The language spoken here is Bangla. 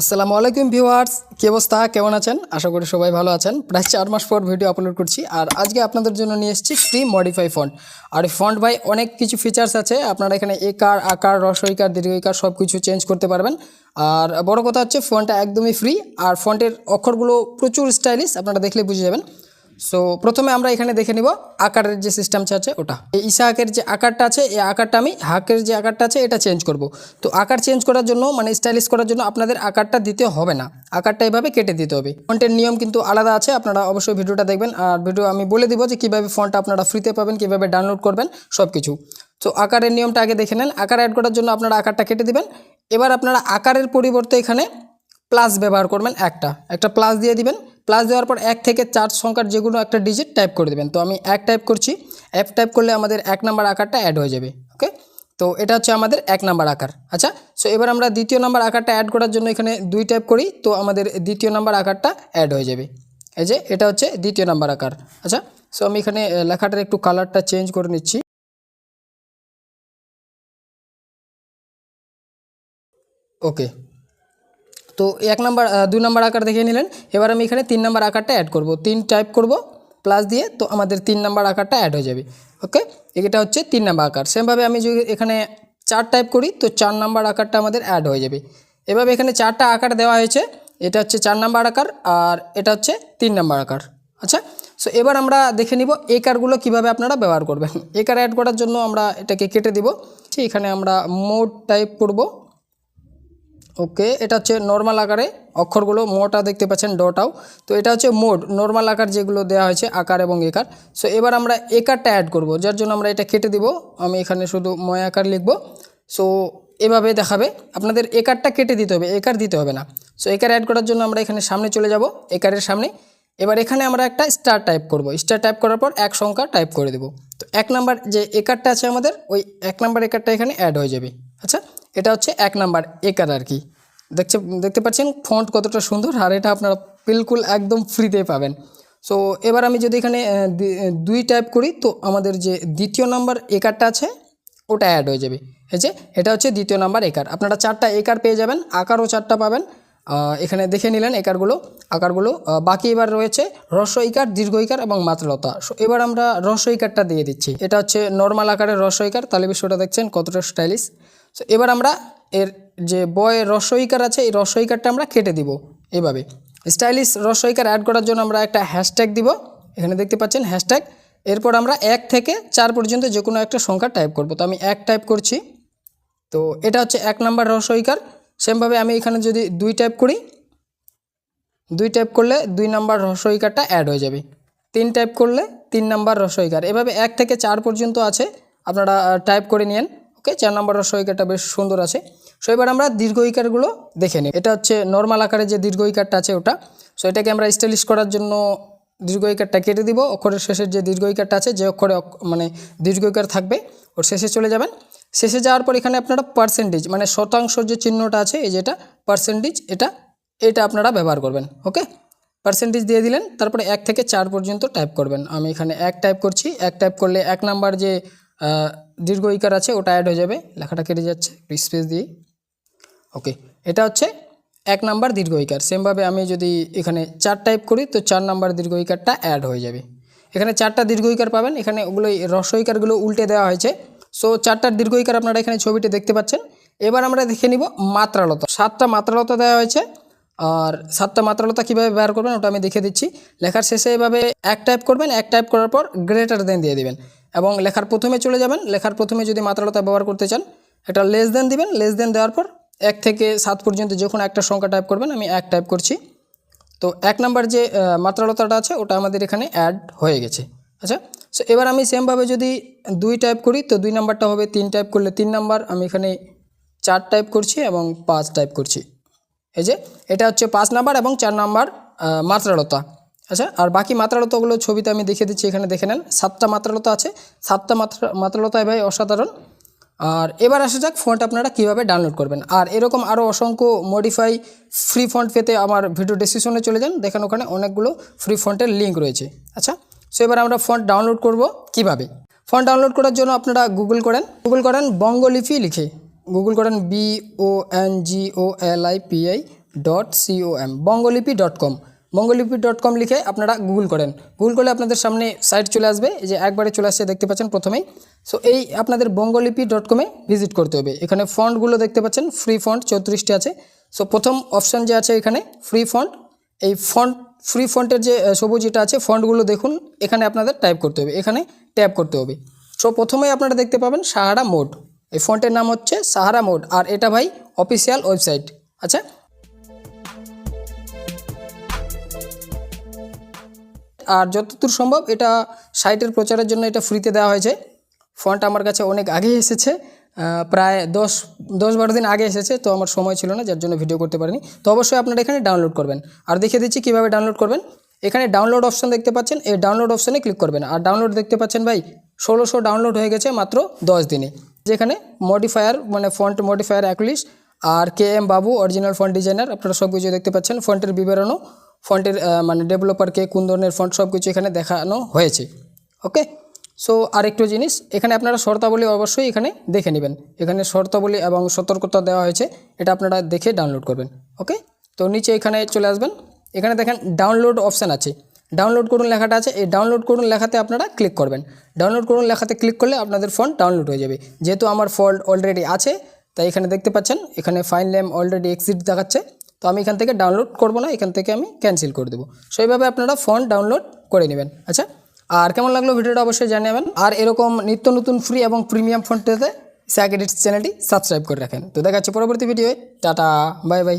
আসসালামু আলাইকুম ভিউয়ার্স, কী অবস্থা? কেমন আছেন? আশা করি সবাই ভালো আছেন। প্রায় চার মাস পর ভিডিও আপলোড করছি। আর আজকে আপনাদের জন্য নিয়ে এসেছি ফ্রি মডিফাই ফন্ট আর এই ফন্ট ভাই, অনেক কিছু ফিচার্স আছে। আপনারা এখানে একার আকার রসইকার দীর্ঘইকার সব কিছু চেঞ্জ করতে পারবেন। আর বড় কথা হচ্ছে ফন্টটা একদমই ফ্রি আর ফন্টের অক্ষরগুলো প্রচুর স্টাইলিশ আপনারা দেখলে বুঝে যাবেন। সো প্রথমে আমরা এখানে দেখে নিব আকারের যে সিস্টেমটা আছে ওটা। এই ঈশা হাকের যে আকারটা আছে, এই আকারটা আমি হাকের যে আকারটা আছে, এটা চেঞ্জ করব। তো আকার চেঞ্জ করার জন্য মানে স্টাইলিশ করার জন্য আপনাদের আকারটা দিতে হবে না। আকারটা এভাবে কেটে দিতে হবে। ফন্টের নিয়ম কিন্তু আলাদা আছে, আপনারা অবশ্যই ভিডিওটা দেখবেন। আর ভিডিও আমি বলে দিব যে কীভাবে ফন্টটা আপনারা ফ্রিতে পাবেন, কীভাবে ডাউনলোড করবেন সব কিছু তো আকারের নিয়মটা আগে দেখে নেন। আকার অ্যাড করার জন্য আপনারা আকারটা কেটে দিবেন। এবার আপনারা আকারের পরিবর্তে এখানে প্লাস ব্যবহার করবেন একটা। একটা প্লাস দিয়ে দিবেন। প্লাস দেওয়ার পর এক থেকে চার সংখ্যার যে কোনো একটা ডিজিট টাইপ করে দেবেন। তো আমি এক টাইপ করছি এক টাইপ করলে আমাদের এক নাম্বার আকারটা অ্যাড হয়ে যাবে ওকে তো এটা হচ্ছে আমাদের এক নাম্বার আকার আচ্ছা? সো এবার আমরা দ্বিতীয় নাম্বার আকারটা অ্যাড করার জন্য এখানে দুই টাইপ করি, তো আমাদের দ্বিতীয় নাম্বার আকারটা অ্যাড হয়ে যাবে। এই যে, এটা হচ্ছে দ্বিতীয় নাম্বার আকার আচ্ছা? সো আমি এখানে লেখাটার একটু কালারটা চেঞ্জ করে নিচ্ছি। ওকে তো এক নাম্বার দুই নাম্বার আকার দেখিয়ে নিলেন। এবার আমি এখানে তিন নাম্বার আকারটা অ্যাড করব। তিন টাইপ করব প্লাস দিয়ে তো আমাদের তিন নাম্বার আকারটা অ্যাড হয়ে যাবে। ওকে এটা হচ্ছে তিন নাম্বার আকার। সেমভাবে আমি যদি এখানে চার টাইপ করি, তো চার নাম্বার আকারটা আমাদের অ্যাড হয়ে যাবে। এভাবে এখানে চারটা আকার দেওয়া হয়েছে। এটা হচ্ছে চার নাম্বার আকার আর এটা হচ্ছে তিন নাম্বার আকার। আচ্ছা? সো এবার আমরা দেখে নিব এই কারগুলো কীভাবে আপনারা ব্যবহার করবেন। এই কার অ্যাড করার জন্য আমরা এটাকে কেটে দিব। এখানে আমরা মোড টাইপ করব। ওকে, এটা হচ্ছে নর্মাল আকারে। অক্ষরগুলো মোটা দেখতে পাচ্ছেন ডটাও তো এটা হচ্ছে মোড নর্মাল আকার যেগুলো দেওয়া হয়েছে, আকার এবং একার। সো এবার আমরা একারটা অ্যাড করব, যার জন্য আমরা এটা কেটে দিব। আমি এখানে শুধু ময় আকার লিখব। সো এভাবে দেখাবে। আপনাদের একারটা কেটে দিতে হবে, একার দিতে হবে না। সো একার অ্যাড করার জন্য আমরা এখানে সামনে চলে যাব, একারের সামনে। এবার এখানে আমরা একটা স্টার টাইপ করব। স্টার টাইপ করার পর এক সংখ্যা টাইপ করে দেব। তো এক নাম্বার যে একারটা আছে আমাদের, ওই এক নাম্বার একারটা এখানে অ্যাড হয়ে যাবে। এটা হচ্ছে এক নাম্বার একার আর কি। দেখছে, দেখতে পাচ্ছেন ফন্ট কতটা সুন্দর আর এটা আপনারা বিলকুল একদম ফ্রিতে পাবেন। সো এবার আমি যদি এখানে দুই টাইপ করি, তো আমাদের যে দ্বিতীয় নাম্বার একারটা আছে, ওটা অ্যাড হয়ে যাবে। এই যে, এটা হচ্ছে দ্বিতীয় নাম্বার একার। আপনারা চারটা একার পেয়ে যাবেন, আকারও চারটা পাবেন। এখানে দেখে নিলেন একারগুলো, আকারগুলো বাকি এবার রয়েছে রস্ব ইকার, দীর্ঘ ইকার এবং মাত্রলতা। সো এবার আমরা রস্ব ইকারটা দিয়ে দিচ্ছি। এটা হচ্ছে নর্মাল আকারের রস্ব ইকার, তাহলে বিষয়টা দেখছেন কতটা স্টাইলিশ সো এবার আমরা এর যে বয় রস্বইকার আছে, এই রসইকারটা আমরা কেটে দিব এভাবে। স্টাইলিশ রস্বইকার অ্যাড করার জন্য আমরা একটা হ্যাশট্যাগ দিব। এখানে দেখতে পাচ্ছেন হ্যাশট্যাগ এরপর আমরা এক থেকে চার পর্যন্ত যে কোনো একটা সংখ্যা টাইপ করব। তো আমি এক টাইপ করছি। তো এটা হচ্ছে এক নাম্বার রস্বইকার সেমভাবে আমি এখানে যদি দুই টাইপ করি, দুই টাইপ করলে দুই নাম্বার রস্বইকারটা অ্যাড হয়ে যাবে। তিন টাইপ করলে তিন নাম্বার রস্বইকার এভাবে এক থেকে চার পর্যন্ত আছে। আপনারা টাইপ করে নিন ওকে চার নাম্বার রস্বইকারটা বেশ সুন্দর আছে। সো এবার আমরা দীর্ঘ ইকারগুলো দেখে নিই। এটা হচ্ছে নর্মাল আকারে যে দীর্ঘ ইকারটা আছে ওটা। সো এটাকে আমরা স্টাইলিশ করার জন্য দীর্ঘ ইকারটা কেটে দিব। অক্ষরের শেষের যে দীর্ঘ ইকারটা আছে, যে অক্ষরে অক- মানে দীর্ঘ ইকার থাকবে, ওর শেষে চলে যাবেন। শেষে যাওয়ার পর এখানে আপনারা পার্সেন্টেজ মানে শতাংশ যে চিহ্নটা আছে, এই যেটা পার্সেন্টেজ এটা এটা আপনারা ব্যবহার করবেন ওকে পার্সেন্টেজ দিয়ে দিলেন, তারপরে এক থেকে চার পর্যন্ত টাইপ করবেন। আমি এখানে এক টাইপ করছি। এক টাইপ করলে এক নাম্বার যে দীর্ঘ ইকার আছে, ওটা অ্যাড হয়ে যাবে, লেখাটা কেটে যাচ্ছে স্পেস দিয়ে ওকে এটা হচ্ছে এক নাম্বার দীর্ঘ ইকার। সেমভাবে আমি যদি এখানে চার টাইপ করি, তো চার নাম্বার দীর্ঘ ইকারটা অ্যাড হয়ে যাবে। এখানে চারটা দীর্ঘ ইকার পাবেন, এখানে ওগুলো রস্ব ইকারগুলো উল্টে দেওয়া হয়েছে। সো চারটার দীর্ঘ ইকার আপনারা এখানে ছবিটি দেখতে পাচ্ছেন। এবার আমরা দেখে নিব মাত্রালতা। সাতটা মাত্রালতা দেওয়া হয়েছে, আর সাতটা মাত্রালতা কীভাবে ব্যবহার করবেন ওটা আমি দেখে দিচ্ছি। লেখার শেষে এভাবে এক টাইপ করবেন, এক টাইপ করার পর গ্রেটার দেন দিয়ে দিবেন। এবং লেখার প্রথমে চলে যাবেন। লেখার প্রথমে যদি মাত্রালতা ব্যবহার করতে চান, একটা লেস দেন দিবেন। লেস দেন দেওয়ার পর এক থেকে সাত পর্যন্ত যখন একটা সংখ্যা টাইপ করবেন। আমি এক টাইপ করছি। তো এক নাম্বার যে মাত্রালতাটা আছে, ওটা আমাদের এখানে অ্যাড হয়ে গেছে। আচ্ছা? সো এবার আমি সেমভাবে যদি দুই টাইপ করি, তো দুই নাম্বারটা হবে তিন টাইপ করলে তিন নাম্বার আমি এখানে চার টাইপ করছি এবং পাঁচ টাইপ করছি। এই যে, এটা হচ্ছে পাঁচ নাম্বার এবং চার নাম্বার মাত্রালতা। আচ্ছা আর বাকি মাত্রালতাগুলো ছবিতে আমি দেখে দিচ্ছি, এখানে দেখে নেন। সাতটা মাত্রালতা আছে। সাতটা মাত্রা, মাত্রালতায় ভাই অসাধারণ। আর এবার আসা যাক ফন্ট আপনারা কীভাবে ডাউনলোড করবেন। আর এরকম আরও অসংখ্য মডিফাই ফ্রি ফন্ট পেতে আমার ভিডিও ডিসক্রিপশনে চলে যান। দেখেন ওখানে অনেকগুলো ফ্রি ফন্টের লিঙ্ক রয়েছে। আচ্ছা সো এবার আমরা ফন্ট ডাউনলোড করব কীভাবে? ফন্ট ডাউনলোড করার জন্য আপনারা গুগল করেন। গুগল করেন বঙ্গলিপি লিখে। গুগল করেন B O N G O L I P I dot COM Bongolipi dot com Bongolipi dot com লিখে আপনারা গুগল করেন। গুগল করলে আপনাদের সামনে সাইট চলে আসবে। যে একবারে চলে আসছে, দেখতে পাচ্ছেন প্রথমেই। সো এই আপনাদের বঙ্গলিপি ডট কমে ভিজিট করতে হবে। এখানে ফন্টগুলো দেখতে পাচ্ছেন ফ্রি ফন্ট চৌত্রিশটি আছে। সো প্রথম অপশান যে আছে এখানে ফ্রি ফন্ট এই ফন্ট ফ্রি ফন্টের যে সবুজ এটা আছে ফন্টগুলো দেখুন, এখানে আপনাদের টাইপ করতে হবে। এখানে ট্যাপ করতে হবে। সো প্রথমেই আপনারা দেখতে পাবেন সাহারা মোড এই ফন্টের নাম হচ্ছে সাহারা মোড আর এটা ভাই অফিসিয়াল ওয়েবসাইট আচ্ছা আর যতদূর সম্ভব এটা সাইটের প্রচারের জন্য এটা ফ্রিতে দেওয়া হয়েছে। ফন্ট আমার কাছে অনেক আগে এসেছে প্রায় দশ দশ বারো দিন আগে এসেছে, তো আমার সময় ছিল না, যার জন্য ভিডিও করতে পারিনি। তো অবশ্যই আপনারা এখানে ডাউনলোড করবেন। আর দেখিয়ে দিচ্ছি কীভাবে ডাউনলোড করবেন। এখানে ডাউনলোড অপশন দেখতে পাচ্ছেন, এই ডাউনলোড অপশনে ক্লিক করবেন। আর ডাউনলোড দেখতে পাচ্ছেন ভাই, ষোলোশো ডাউনলোড হয়ে গেছে মাত্র দশ দিনে। যেখানে মডিফায়ার মানে ফন্ট মডিফায়ার অ্যাকলিশ আর K M Babu original font designer আপনারা সব কিছু দেখতে পাচ্ছেন, ফন্টের বিবরণও। ফন্টের মানে ডেভেলপারকে কোন ধরনের ফন্ট সব কিছু এখানে দেখানো হয়েছে। ওকে? সো, আরেকটু জিনিস, এখানে আপনারা শর্তাবলী অবশ্যই এখানে দেখে নেবেন। এখানে শর্তাবলী এবং সতর্কতা দেওয়া হয়েছে, এটা আপনারা দেখে ডাউনলোড করবেন। ওকে? তো নিচে এখানে চলে আসবেন। এখানে দেখেন ডাউনলোড অপশান আছে। ডাউনলোড করুন লেখাটা আছে, এই ডাউনলোড করুন লেখাতে আপনারা ক্লিক করবেন। ডাউনলোড করুন লেখাতে ক্লিক করলে আপনাদের ফোন ডাউনলোড হয়ে যাবে। যেহেতু আমার ফল্ট অলরেডি আছে, তাই এখানে দেখতে পাচ্ছেন, এখানে ফাইল নেম অলরেডি এক্সিট দেখাচ্ছে। আমি এখান থেকে ডাউনলোড করব না, এখান থেকে আমি ক্যান্সেল করে দেবো। সো এইভাবে আপনারা ফোন ডাউনলোড করে নেবেন। আচ্ছা? আর কেমন লাগল ভিডিওটা অবশ্যই জানাবেন আর এরকম নিত্য নতুন ফ্রি এবং প্রিমিয়াম ফোনটাতে স্যাক চ্যানেলটি সাবস্ক্রাইব করে রাখেন। তো দেখা যাচ্ছে পরবর্তী ভিডিওয়ে টাটা বাই বাই